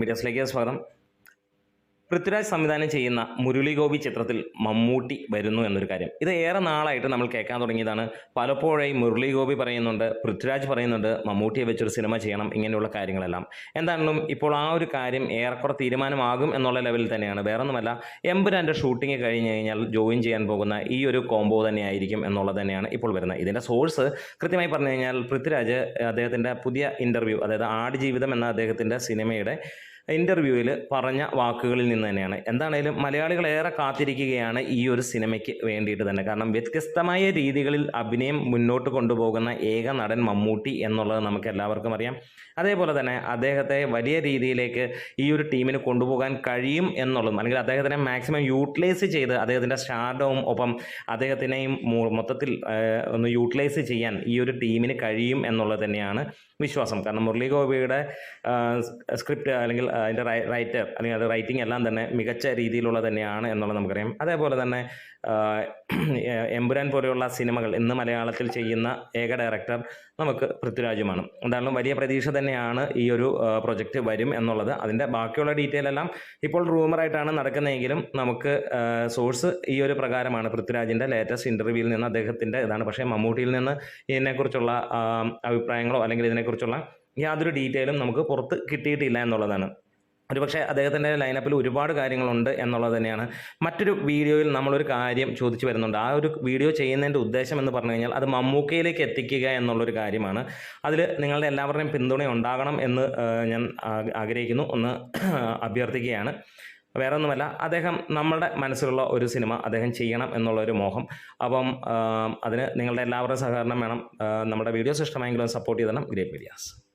മീഡിയസിലേക്ക് സ്വാഗതം. പൃഥ്വിരാജ് സംവിധാനം ചെയ്യുന്ന മുരളി ഗോപി ചിത്രത്തിൽ മമ്മൂട്ടി വരുന്നു എന്നൊരു കാര്യം. ഇത് ഏറെ നാളായിട്ട് നമ്മൾ കേൾക്കാൻ തുടങ്ങിയതാണ്. പലപ്പോഴായി മുരളി ഗോപി പറയുന്നുണ്ട് പൃഥ്വിരാജ് പറയുന്നുണ്ട് മമ്മൂട്ടിയെ വെച്ചൊരു സിനിമ ചെയ്യണം ഇങ്ങനെയുള്ള കാര്യങ്ങളെല്ലാം. എന്താണെങ്കിലും ഇപ്പോൾ ആ ഒരു കാര്യം ഏറെക്കുറെ തീരുമാനമാകും എന്നുള്ള ലെവലിൽ തന്നെയാണ്. വേറൊന്നുമല്ല എമ്പുരാന്റെ ഷൂട്ടിംഗ് കഴിഞ്ഞ് കഴിഞ്ഞാൽ ജോയിൻ ചെയ്യാൻ പോകുന്ന ഈ ഒരു കോംബോ തന്നെയായിരിക്കും എന്നുള്ളത് തന്നെയാണ് ഇപ്പോൾ വരുന്നത്. ഇതിന്റെ സോഴ്സ് കൃത്യമായി പറഞ്ഞു കഴിഞ്ഞാൽ പൃഥ്വിരാജ് അദ്ദേഹത്തിന്റെ പുതിയ ഇന്റർവ്യൂ അതായത് ആടുജീവിതം എന്ന അദ്ദേഹത്തിന്റെ സിനിമയുടെ ഇന്റർവ്യൂവിൽ പറഞ്ഞ വാക്കുകളിൽ നിന്ന് തന്നെയാണ്. എന്താണേലും മലയാളികൾ ഏറെ കാത്തിരിക്കുകയാണ് ഈ ഒരു സിനിമയ്ക്ക് വേണ്ടിയിട്ട് തന്നെ. കാരണം വ്യത്യസ്തമായ രീതികളിൽ അഭിനയം മുന്നോട്ട് കൊണ്ടുപോകുന്ന ഏക നടൻ മമ്മൂട്ടി എന്നുള്ളത് നമുക്ക് എല്ലാവർക്കും അറിയാം. അതേപോലെ തന്നെ അദ്ദേഹത്തെ വലിയ രീതിയിലേക്ക് ഈ ഒരു ടീമിന് കൊണ്ടുപോകാൻ കഴിയും എന്നുള്ളതും അല്ലെങ്കിൽ അദ്ദേഹത്തിനെ മാക്സിമം യൂട്ടിലൈസ് ചെയ്ത് അദ്ദേഹത്തിന്റെ സ്റ്റാർഡവും ഒപ്പം അദ്ദേഹത്തിനെയും മൊത്തത്തിൽ ഒന്ന് യൂട്ടിലൈസ് ചെയ്യാൻ ഈ ഒരു ടീമിന് കഴിയും എന്നുള്ളത് തന്നെയാണ് വിശ്വാസം. കാരണം മുരളി ഗോപിയുടെ സ്ക്രിപ്റ്റ് അല്ലെങ്കിൽ അതിന്റെ റൈറ്റർ അല്ലെങ്കിൽ അത് റൈറ്റിംഗ് എല്ലാം തന്നെ മികച്ച രീതിയിലുള്ള തന്നെയാണ് എന്നുള്ളത് നമുക്കറിയാം. അതേപോലെ തന്നെ എമ്പുരാൻ പോലെയുള്ള സിനിമകൾ ഇന്ന് മലയാളത്തിൽ ചെയ്യുന്ന ഏക ഡയറക്ടർ നമുക്ക് പൃഥ്വിരാജുമാണ്. എന്തായാലും വലിയ പ്രതീക്ഷ തന്നെയാണ് ഈ ഒരു പ്രൊജക്റ്റ് വരും എന്നുള്ളത്. അതിന്റെ ബാക്കിയുള്ള ഡീറ്റെയിൽ എല്ലാം ഇപ്പോൾ റൂമറായിട്ടാണ് നടക്കുന്നതെങ്കിലും നമുക്ക് സോഴ്സ് ഈ ഒരു പ്രകാരമാണ് പൃഥ്വിരാജിന്റെ ലേറ്റസ്റ്റ് ഇന്റർവ്യൂവിൽ നിന്ന് അദ്ദേഹത്തിന്റെ ഇതാണ്. പക്ഷേ മമ്മൂട്ടിയിൽ നിന്ന് ഇതിനെക്കുറിച്ചുള്ള അഭിപ്രായങ്ങളോ അല്ലെങ്കിൽ ഇതിനെക്കുറിച്ചുള്ള യാതൊരു ഡീറ്റെയിലും നമുക്ക് പുറത്ത് കിട്ടിയിട്ടില്ല എന്നുള്ളതാണ്. ഒരുപക്ഷെ അദ്ദേഹത്തിന്റെ ലൈനപ്പിൽ ഒരുപാട് കാര്യങ്ങളുണ്ട് എന്നുള്ളത് തന്നെയാണ്. മറ്റൊരു വീഡിയോയിൽ നമ്മളൊരു കാര്യം ചോദിച്ചു വരുന്നുണ്ട്. ആ ഒരു വീഡിയോ ചെയ്യുന്നതിന്റെ ഉദ്ദേശം എന്ന് പറഞ്ഞു കഴിഞ്ഞാൽ അത് മമ്മൂക്കയിലേക്ക് എത്തിക്കുക എന്നുള്ളൊരു കാര്യമാണ്. അതിൽ നിങ്ങളുടെ എല്ലാവരുടെയും പിന്തുണ ഉണ്ടാകണം എന്ന് ഞാൻ ആഗ്രഹിക്കുന്നു. ഒന്ന് അഭ്യർത്ഥിക്കുകയാണ്. വേറെ ഒന്നുമല്ല അദ്ദേഹം നമ്മളുടെ മനസ്സിലുള്ള ഒരു സിനിമ അദ്ദേഹം ചെയ്യണം എന്നുള്ള ഒരു മോഹം. അപ്പം അതിന് നിങ്ങളുടെ എല്ലാവരുടെയും സഹകരണം വേണം. നമ്മുടെ വീഡിയോസ് ഇഷ്ടമായെങ്കിലും സപ്പോർട്ട് ചെയ്തണം ഗ്രേറ്റ് മീഡിയാസ്